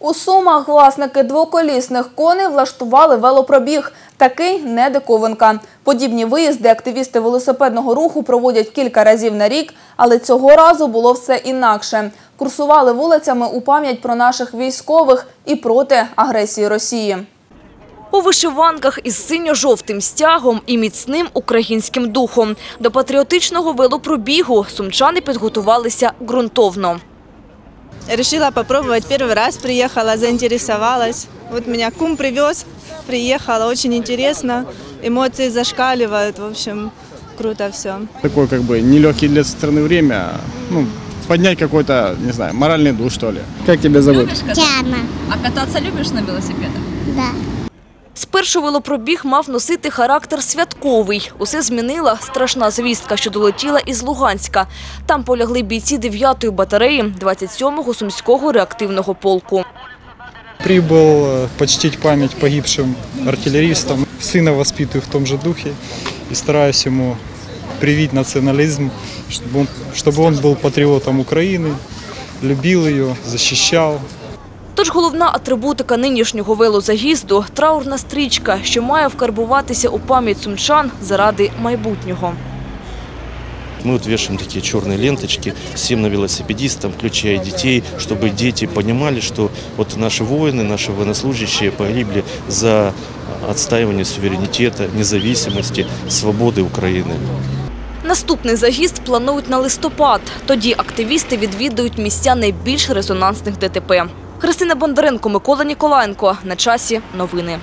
У Сумах власники двоколісних коней влаштували велопробіг. Такий не диковинка. Подібні виїзди активісти велосипедного руху проводять кілька разів на рік, але цього разу було все інакше. Курсували вулицями у пам'ять про наших військових і проти агресії Росії. У вишиванках із синьо-жовтим стягом і міцним українським духом. До патріотичного велопробігу сумчани підготувалися ґрунтовно. Решила попробовать. Первый раз приехала, заинтересовалась. Вот меня кум привез, приехала, очень интересно. Эмоции зашкаливают, в общем, круто все. такое как бы нелегкий для страны время, ну, поднять какой-то, не знаю, моральный дух, что ли. Как тебя зовут? Тяна. А кататься любишь на велосипедах? Да. Спершу велопробіг мав носити характер святковий. Усе змінила страшна звістка, що долетіла із Луганська. Там полягли бійці 9-ї батареї 27-го Сумського реактивного полку. Прибыл э, почтить память погибшим артиллеристам. Сына воспитываю в том же духе и стараюсь ему привить национализм, чтобы он, чтобы он был патриотом Украины, любил ее, защищал. Тож головна атрибутика нинішнього велозаїзду – траурна стрічка, що має вкарбуватися у пам'ять сумчан заради майбутнього. Мы вот вешаем такие черные ленточки всем на велосипедистам, включая детей, чтобы дети понимали, что вот наши воины, наши военнослужащие погибли за отстаивание суверенитета, независимости, свободы Украины. Наступний заїзд планують на листопад. Тоді активісти відвідують місця найбільш резонансних ДТП. Христина Бондаренко, Микола Ніколаєнко. На часі новини.